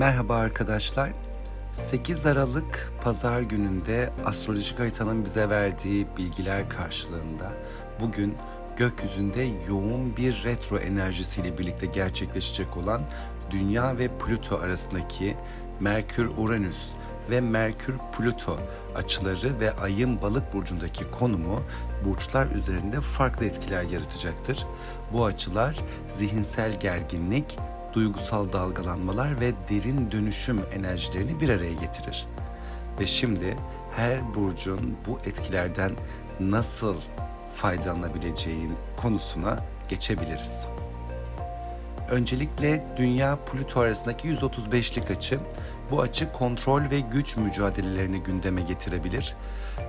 Merhaba arkadaşlar. 8 Aralık pazar gününde astrolojik haritanın bize verdiği bilgiler karşılığında bugün gökyüzünde yoğun bir retro enerjisiyle birlikte gerçekleşecek olan Dünya ve Plüto arasındaki Merkür-Uranüs ve Merkür-Plüto açıları ve ayın balık burcundaki konumu burçlar üzerinde farklı etkiler yaratacaktır. Bu açılar zihinsel gerginlik, duygusal dalgalanmalar ve derin dönüşüm enerjilerini bir araya getirir. Ve şimdi her burcun bu etkilerden nasıl faydalanabileceğin konusuna geçebiliriz. Öncelikle Dünya Plüto arasındaki 135'lik açı. Bu açı kontrol ve güç mücadelelerini gündeme getirebilir.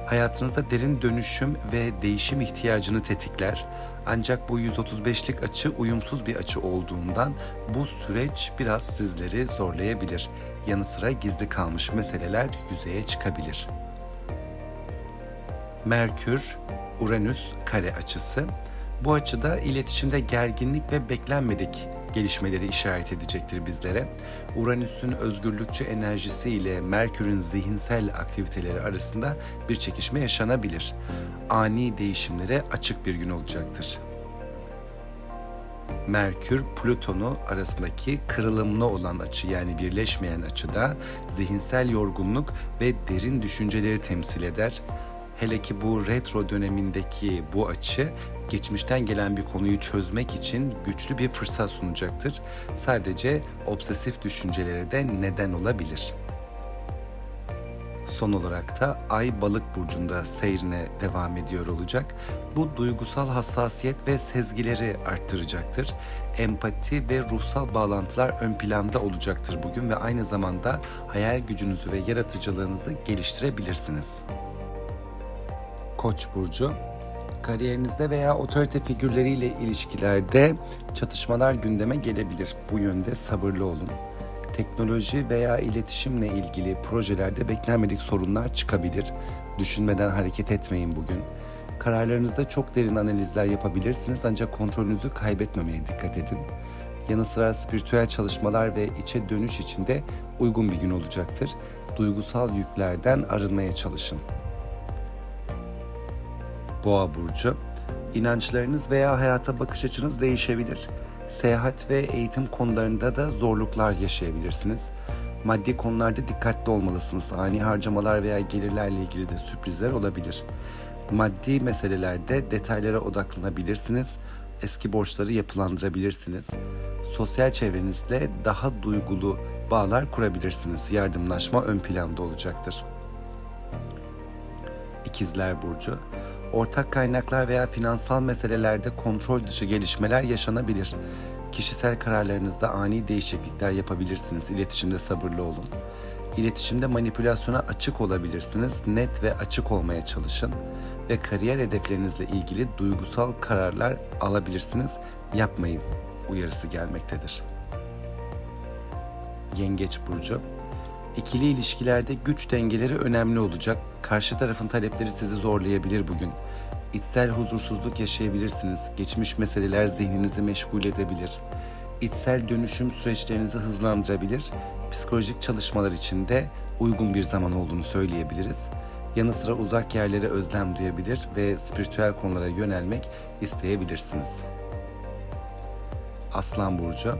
Hayatınızda derin dönüşüm ve değişim ihtiyacını tetikler. Ancak bu 135'lik açı uyumsuz bir açı olduğundan bu süreç biraz sizleri zorlayabilir. Yanı sıra gizli kalmış meseleler yüzeye çıkabilir. Merkür, Uranüs kare açısı. Bu açıda iletişimde gerginlik ve beklenmedik gelişmeleri işaret edecektir bizlere. Uranüs'ün özgürlükçü enerjisi ile Merkür'ün zihinsel aktiviteleri arasında bir çekişme yaşanabilir. Ani değişimlere açık bir gün olacaktır. Merkür Plüton'u arasındaki kırılımlı olan açı yani birleşmeyen açıda zihinsel yorgunluk ve derin düşünceleri temsil eder. Hele ki bu retro dönemindeki bu açı geçmişten gelen bir konuyu çözmek için güçlü bir fırsat sunacaktır. Sadece obsesif düşüncelere de neden olabilir. Son olarak da Ay Balık burcunda seyrine devam ediyor olacak. Bu duygusal hassasiyet ve sezgileri arttıracaktır. Empati ve ruhsal bağlantılar ön planda olacaktır bugün ve aynı zamanda hayal gücünüzü ve yaratıcılığınızı geliştirebilirsiniz. Koç burcu kariyerinizde veya otorite figürleriyle ilişkilerde çatışmalar gündeme gelebilir. Bu yönde sabırlı olun. Teknoloji veya iletişimle ilgili projelerde beklenmedik sorunlar çıkabilir. Düşünmeden hareket etmeyin bugün. Kararlarınızda çok derin analizler yapabilirsiniz ancak kontrolünüzü kaybetmemeye dikkat edin. Yanı sıra spiritüel çalışmalar ve içe dönüş için de uygun bir gün olacaktır. Duygusal yüklerden arınmaya çalışın. Boğa burcu. İnançlarınız veya hayata bakış açınız değişebilir. Seyahat ve eğitim konularında da zorluklar yaşayabilirsiniz. Maddi konularda dikkatli olmalısınız. Ani harcamalar veya gelirlerle ilgili de sürprizler olabilir. Maddi meselelerde detaylara odaklanabilirsiniz. Eski borçları yapılandırabilirsiniz. Sosyal çevrenizle daha duygulu bağlar kurabilirsiniz. Yardımlaşma ön planda olacaktır. İkizler Burcu Ortak kaynaklar veya finansal meselelerde kontrol dışı gelişmeler yaşanabilir. Kişisel kararlarınızda ani değişiklikler yapabilirsiniz. İletişimde sabırlı olun. İletişimde manipülasyona açık olabilirsiniz. Net ve açık olmaya çalışın ve kariyer hedeflerinizle ilgili duygusal kararlar alabilirsiniz. Yapmayın uyarısı gelmektedir. Yengeç burcu İkili ilişkilerde güç dengeleri önemli olacak. Karşı tarafın talepleri sizi zorlayabilir bugün. İçsel huzursuzluk yaşayabilirsiniz. Geçmiş meseleler zihninizi meşgul edebilir. İçsel dönüşüm süreçlerinizi hızlandırabilir. Psikolojik çalışmalar için de uygun bir zaman olduğunu söyleyebiliriz. Yanı sıra uzak yerlere özlem duyabilir ve spiritüel konulara yönelmek isteyebilirsiniz. Aslan Burcu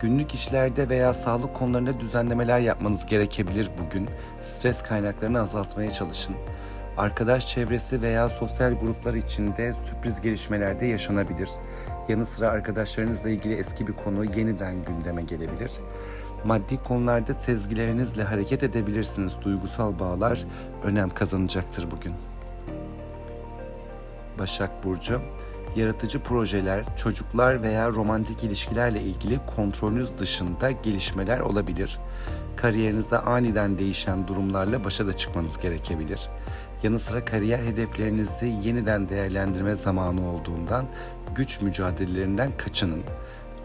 Günlük işlerde veya sağlık konularında düzenlemeler yapmanız gerekebilir bugün. Stres kaynaklarını azaltmaya çalışın. Arkadaş çevresi veya sosyal gruplar içinde sürpriz gelişmeler de yaşanabilir. Yanı sıra arkadaşlarınızla ilgili eski bir konu yeniden gündeme gelebilir. Maddi konularda sezgilerinizle hareket edebilirsiniz. Duygusal bağlar önem kazanacaktır bugün. Başak Burcu yaratıcı projeler, çocuklar veya romantik ilişkilerle ilgili kontrolünüz dışında gelişmeler olabilir. Kariyerinizde aniden değişen durumlarla başa da çıkmanız gerekebilir. Yanı sıra kariyer hedeflerinizi yeniden değerlendirme zamanı olduğundan güç mücadelelerinden kaçının.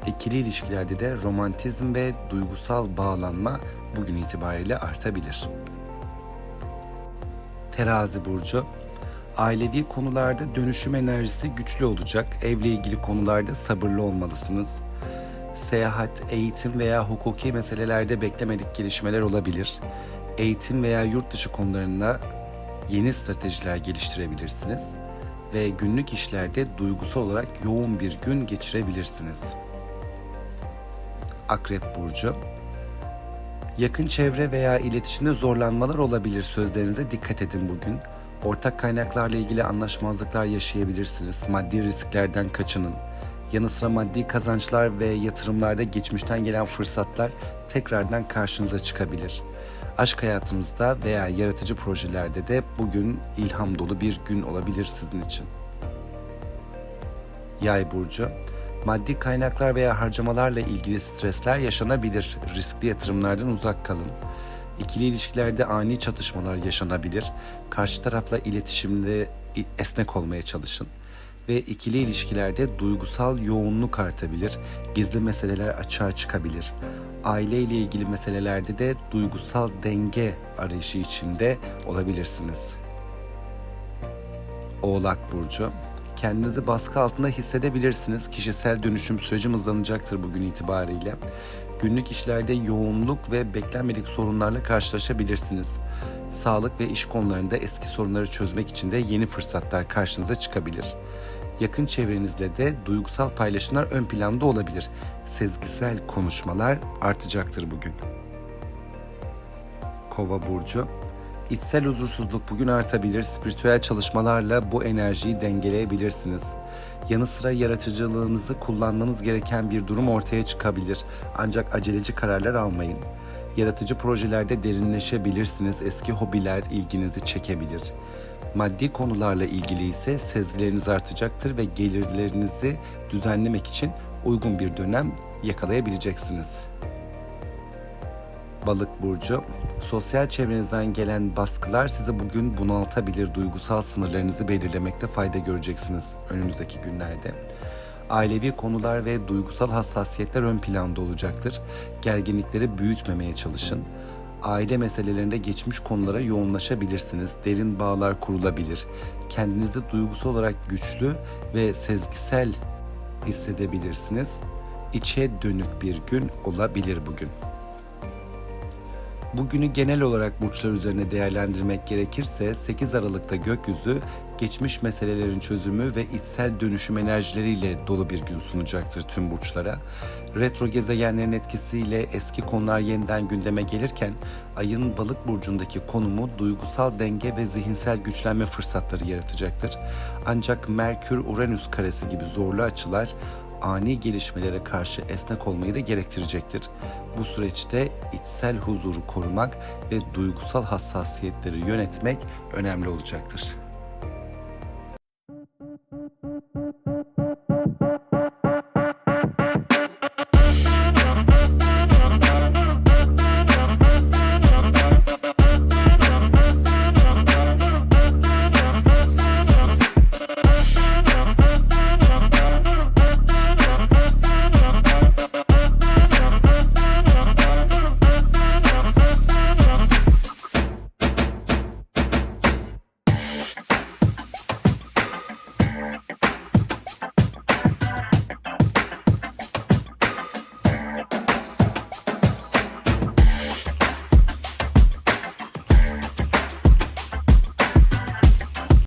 İkili ilişkilerde de romantizm ve duygusal bağlanma bugün itibariyle artabilir. Terazi burcu Ailevi konularda dönüşüm enerjisi güçlü olacak. Evle ilgili konularda sabırlı olmalısınız. Seyahat, eğitim veya hukuki meselelerde beklemedik gelişmeler olabilir. Eğitim veya yurt dışı konularında yeni stratejiler geliştirebilirsiniz ve günlük işlerde duygusal olarak yoğun bir gün geçirebilirsiniz. Akrep burcu Yakın çevre veya iletişimde zorlanmalar olabilir. Sözlerinize dikkat edin bugün. Ortak kaynaklarla ilgili anlaşmazlıklar yaşayabilirsiniz. Maddi risklerden kaçının. Yanı sıra maddi kazançlar ve yatırımlarda geçmişten gelen fırsatlar tekrardan karşınıza çıkabilir. Aşk hayatınızda veya yaratıcı projelerde de bugün ilham dolu bir gün olabilir sizin için. Yay burcu Maddi kaynaklar veya harcamalarla ilgili stresler yaşanabilir. Riskli yatırımlardan uzak kalın. İkili ilişkilerde ani çatışmalar yaşanabilir. Karşı tarafla iletişimde esnek olmaya çalışın. Ve ikili ilişkilerde duygusal yoğunluk artabilir. Gizli meseleler açığa çıkabilir. Aile ile ilgili meselelerde de duygusal denge arayışı içinde olabilirsiniz. Oğlak Burcu kendinizi baskı altında hissedebilirsiniz. Kişisel dönüşüm süreci hızlanacaktır bugün itibariyle. Günlük işlerde yoğunluk ve beklenmedik sorunlarla karşılaşabilirsiniz. Sağlık ve iş konularında eski sorunları çözmek için de yeni fırsatlar karşınıza çıkabilir. Yakın çevrenizle de duygusal paylaşımlar ön planda olabilir. Sezgisel konuşmalar artacaktır bugün. Kova burcu İçsel huzursuzluk bugün artabilir. Spiritüel çalışmalarla bu enerjiyi dengeleyebilirsiniz. Yanı sıra yaratıcılığınızı kullanmanız gereken bir durum ortaya çıkabilir. Ancak aceleci kararlar almayın. Yaratıcı projelerde derinleşebilirsiniz. Eski hobiler ilginizi çekebilir. Maddi konularla ilgili ise sezgileriniz artacaktır ve gelirlerinizi düzenlemek için uygun bir dönem yakalayabileceksiniz. Balık burcu, sosyal çevrenizden gelen baskılar sizi bugün bunaltabilir. Duygusal sınırlarınızı belirlemekte fayda göreceksiniz önümüzdeki günlerde. Ailevi konular ve duygusal hassasiyetler ön planda olacaktır. Gerginlikleri büyütmemeye çalışın. Aile meselelerinde geçmiş konulara yoğunlaşabilirsiniz. Derin bağlar kurulabilir. Kendinizi duygusal olarak güçlü ve sezgisel hissedebilirsiniz. İçe dönük bir gün olabilir bugün. Bugünü genel olarak burçlar üzerine değerlendirmek gerekirse 8 Aralık'ta gökyüzü geçmiş meselelerin çözümü ve içsel dönüşüm enerjileriyle dolu bir gün sunacaktır tüm burçlara. Retro gezegenlerin etkisiyle eski konular yeniden gündeme gelirken ayın balık burcundaki konumu duygusal denge ve zihinsel güçlenme fırsatları yaratacaktır. Ancak Merkür-Uranüs karesi gibi zorlu açılar ani gelişmelere karşı esnek olmayı da gerektirecektir. Bu süreçte içsel huzuru korumak ve duygusal hassasiyetleri yönetmek önemli olacaktır.